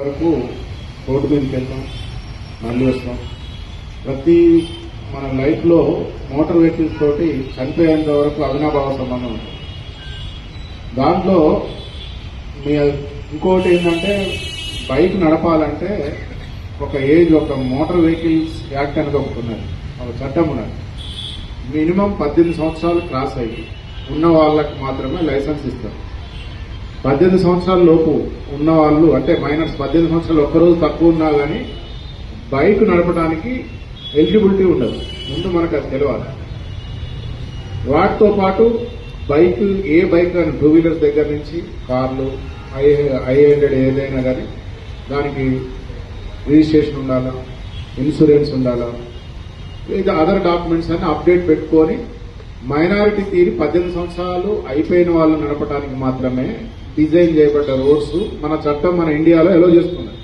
వరకు రోడ్డు మీదకి వెళ్తాం మళ్ళీ వస్తాం. ప్రతి మన లైఫ్లో మోటార్ వెహికల్స్ తోటి చనిపోయేంత వరకు అవినాభావ సంబంధం ఉంటుంది. దాంట్లో మీ ఇంకోటి ఏంటంటే బైక్ నడపాలంటే ఒక ఏజ్ ఒక మోటార్ వెహికల్స్ యాక్ట్ అనేది ఒకటి ఉన్నది ఒక చట్టం ఉన్నది. మినిమం పద్దెనిమిది సంవత్సరాలు క్రాస్ అయ్యి ఉన్న వాళ్ళకి మాత్రమే లైసెన్స్ ఇస్తారు. పద్దెనిమిది సంవత్సరాల లోపు ఉన్న వాళ్ళు అంటే మైనర్స్ పద్దెనిమిది సంవత్సరాలు ఒక్కరోజు తక్కువ ఉన్నా కానీ బైక్ నడపడానికి ఎలిజిబిలిటీ ఉండదు. ముందు మనకు అది తెలియాలి వాటితో పాటు బైక్ ఏ బైక్ కానీ టూ వీలర్స్ దగ్గర నుంచి కార్లు ఐ ఐ హండ్రెడ్ ఏదైనా కానీ దానికి రిజిస్ట్రేషన్ ఉండాలా ఇన్సూరెన్స్ ఉండాలా లేదా అదర్ డాక్యుమెంట్స్ అన్ని అప్డేట్ పెట్టుకొని మైనారిటీ తీరి పద్దెనిమిది సంవత్సరాలు అయిపోయిన వాళ్ళు నడపడానికి మాత్రమే డిజైన్ చేయబడ్డ రోడ్స్ మన చట్టం మన ఇండియాలో ఎలో చేస్తున్నది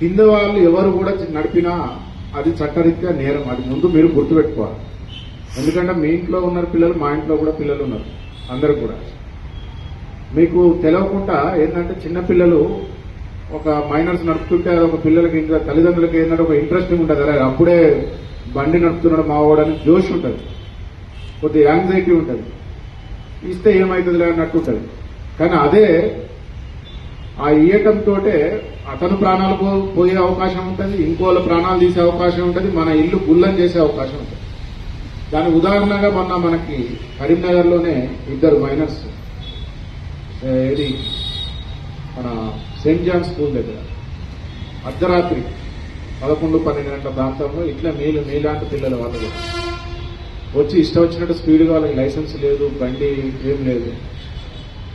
కింద వాళ్ళు ఎవరు కూడా నడిపినా అది చట్టరీత్యా నేరం. అది ముందు మీరు గుర్తుపెట్టుకోవాలి. ఎందుకంటే మీ ఇంట్లో ఉన్నారు పిల్లలు మా ఇంట్లో కూడా పిల్లలు ఉన్నారు. అందరు కూడా. మీకు తెలియకుండా ఏంటంటే చిన్నపిల్లలు ఒక మైనర్స్ నడుపుతుంటే ఒక పిల్లలకి ఇంకా తల్లిదండ్రులకి ఏంటంటే ఒక ఇంట్రెస్టింగ్ ఉంటుంది. అరే అప్పుడే బండి నడుపుతున్నాడు మావాడని జోష్ ఉంటుంది. కొద్దిగా యాంగ్జైటీ ఉంటుంది. ఇస్తే ఏమవుతుందిలే అన్నట్టు ఉంటుంది. కానీ అదే ఆ ఇయ్యటంతో అతను ప్రాణాలు పో- పోయే అవకాశం ఉంటుంది ఇంకోళ్ళ ప్రాణాలు తీసే అవకాశం ఉంటుంది మన ఇల్లు గుల్లం చేసే అవకాశం ఉంటుంది. దాని ఉదాహరణగా మొన్న మనకి కరీంనగర్లోనే ఇద్దరు మైనర్స్ ఇది మన సెయింట్ జాన్ స్కూల్ దగ్గర. అర్ధరాత్రి పదకొండు పన్నెండు గంటల ప్రాంతంలో ఇట్లా మీలు మీలాంటి పిల్లలు వాళ్ళు వచ్చి ఇష్టం వచ్చినట్టు స్పీడ్గా వాళ్ళకి లైసెన్స్ లేదు బండి ఏం లేదు.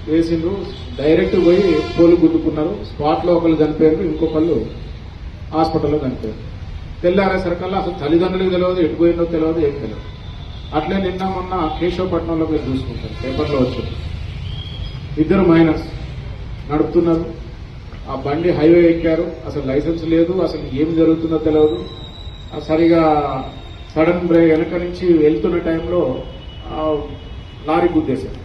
వేసిండ్రు డైరెక్ట్ పోయి పోలు గుద్దుకున్నారు. స్పాట్లో ఒకళ్ళు చనిపోయారు ఇంకొకళ్ళు హాస్పిటల్లో చనిపోయారు. తెల్లారేసరికల్లా అసలు తల్లిదండ్రులకు తెలియదు ఎటు పోయిందో తెలియదు ఏం తెలియదు అట్లే నిన్న మొన్న కేశవపట్నంలో మీరు చూసుకుంటారు పేపర్లో వచ్చింది. ఇద్దరు మైనర్స్ నడుపుతున్నారు. ఆ బండి హైవే ఎక్కారు అసలు లైసెన్స్ లేదు అసలు ఏం జరుగుతుందో తెలియదు సరిగా సడన్ బ్రేక్ వెనక నుంచి వెళ్తున్న టైంలో లారీ గుద్దేశాడు.